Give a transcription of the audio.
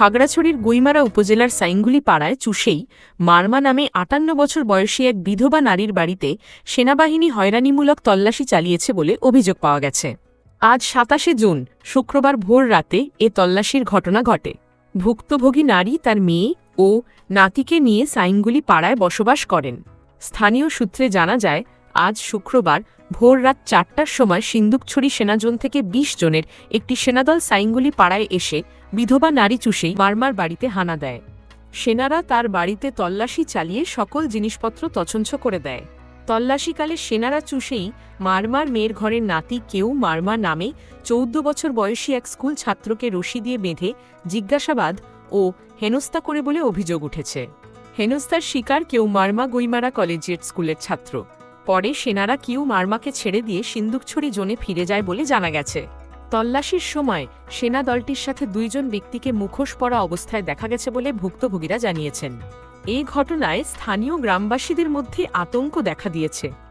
খাগড়াছড়ির গুইমারা উপজেলার সাইঙ্গুলি পাড়ায় চুষেই মারমা নামে আটান্ন বছর বয়সী এক বিধবা নারীর বাড়িতে সেনাবাহিনী হয়রানিমূলক তল্লাশি চালিয়েছে বলে অভিযোগ পাওয়া গেছে। আজ সাতাশে জুন, শুক্রবার ভোর রাতে এ তল্লাশির ঘটনা ঘটে। ভুক্তভোগী নারী তার মেয়ে ও নাতিকে নিয়ে সাইঙ্গুলি পাড়ায় বসবাস করেন। স্থানীয় সূত্রে জানা যায় আজ শুক্রবার ভোর রাত চারটার সময় সিন্দুকছড়ি সেনাজোন থেকে ২০ জনের একটি সেনাদল সাইঙ্গুলি পাড়ায় এসে বিধবা নারী চুষেই মারমার বাড়িতে হানা দেয়। সেনারা তার বাড়িতে তল্লাশি চালিয়ে সকল জিনিসপত্র তছঞ্ছ করে দেয়। তল্লাশিকালে সেনারা চুষেই মারমার মেয়ের ঘরের নাতি কেউ মারমা নামে চৌদ্দ বছর বয়সী এক স্কুল ছাত্রকে রশি দিয়ে বেঁধে জিজ্ঞাসাবাদ ও হেনস্থা করে বলে অভিযোগ উঠেছে। হেনস্থার শিকার কেউ মারমা গৈমারা কলেজিয়েট স্কুলের ছাত্র। পরে সেনারা কিউ মার্মাকে ছেড়ে দিয়ে সিন্দুকছড়ি জোনে ফিরে যায় বলে জানা গেছে। তল্লাশির সময় সেনা দলটির সাথে দুইজন ব্যক্তিকে মুখোশ পরা অবস্থায় দেখা গেছে বলে ভুক্তভোগীরা জানিয়েছেন। এই ঘটনায় স্থানীয় গ্রামবাসীদের মধ্যে আতঙ্ক দেখা দিয়েছে।